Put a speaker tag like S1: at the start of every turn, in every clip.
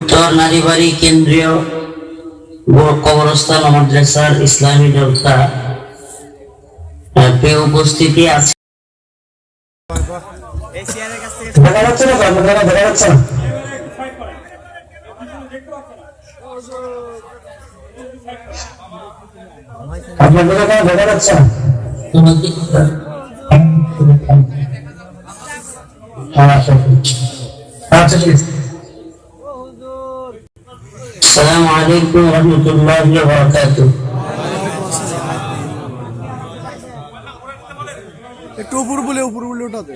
S1: উত্তর নারীবাড়ি কেন্দ্রীয় কবরস্থান মাদ্রাসার ইসলামী জলসা প্রিয় উপস্থিতি আছে
S2: দেখা যাচ্ছে না? দেখা যাচ্ছে না? আপনাদের এখানে দেখা যাচ্ছে? হ্যাঁ, আচ্ছা ঠিক আছে
S1: আসসালামু আলাইকুম রহমতুল্লাহ বারাকাতু
S3: একটু উপর বলে উপর বলে ওঠাতে।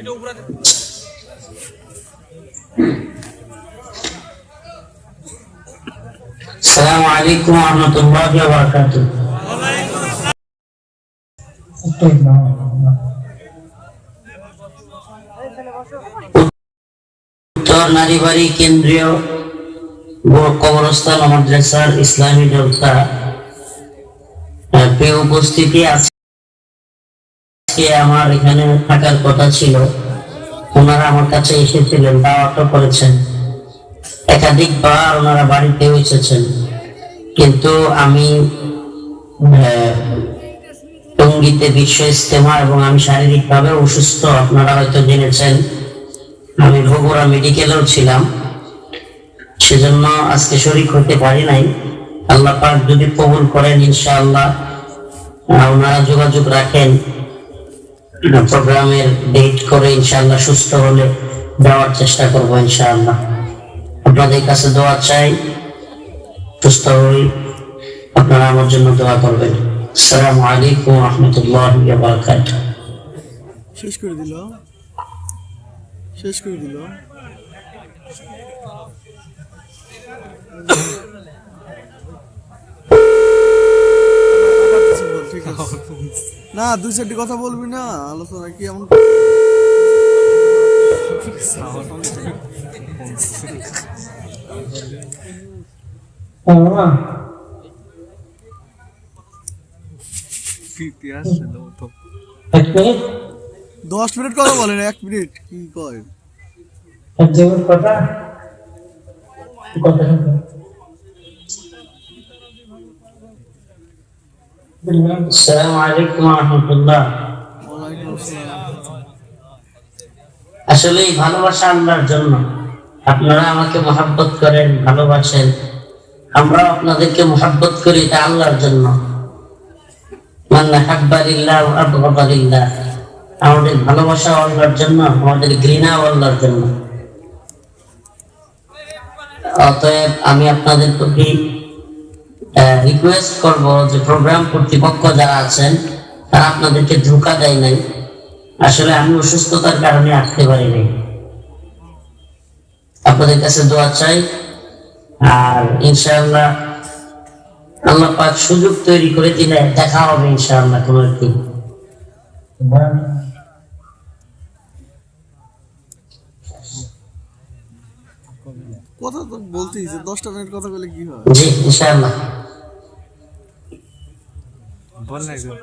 S1: আসসালামু আলাইকুম রহমতুল্লাহ বারাকাতু উত্তর নারীবাড়ি কেন্দ্রীয় কবরস্থান মাদ্রাসার ইসলামী জলসা প্রিয় উপস্থিতি আজকে আমার এখানে থাকার কথা ছিল। ওনারা আমার কাছে এসেছিলেন দাওয়াতও করেছেন। একাধিকবার ওনারা বাড়িতেও এসেছেন। কিন্তু আমি টঙ্গীতে বিশ্ব ইস্তেমা এবং আমি শারীরিকভাবে অসুস্থ, আপনারা হয়তো জেনেছেন। আমি বগুড়া মেডিকেলেও ছিলাম। সেজন্য আজকে শরীর হতে পারি নাই। আল্লাহ পাক যদি কবুল করেন, ইনশাআল্লাহ ওনারা যোগাযোগ রাখেন। প্রোগ্রামের ডেট করে ইনশাআল্লাহ সুস্থ হলে দেওয়ার চেষ্টা করব ইনশাআল্লাহ। আপনাদের কাছে দোয়া চাই, সুস্থ হই। আপনারা আমার জন্য দোয়া করবেন। আসসালামু আলাইকুম রহমতুল্লাহ
S3: শেষ করে দিল। শেষ করে দিল। না দুই চারটি কথা বলবি না আলোচনা কি এমন দশ মিনিট কথা বলেন এক মিনিট কি কয়?
S2: জীবন কথা? কথা
S1: আসলে এই ভালোবাসা আল্লাহর জন্য। আপনারা আমাকে মহাব্বত করেন, ভালোবাসেন। আমরা আপনাদেরকে মহাব্বত করি, এটা আল্লাহর জন্য। আমাদের ভালোবাসা আল্লাহর জন্য, আমাদের ঘৃণা আল্লাহর জন্য। অতএব আমি আপনাদের প্রতি রিকোয়েস্ট করব যে প্রোগ্রাম কর্তৃপক্ষ যারা আছেন, তারা আপনাদেরকে ধোকা দেয় নাই। আসলে আমি অসুস্থতার কারণে আসতে পারিনি। আপনাদের কাছে দোয়া চাই। আর ইনশাআল্লাহ আল্লাহ পাক সুযোগ তৈরি করে দিলে দেখা হবে ইনশাআল্লাহ কোনো একদিন।
S3: কথা তো বলতেই যে দশটা মিনিট কথা বলে কি হয়?
S1: জি ইনশাআল্লাহ।
S4: বল না একদম।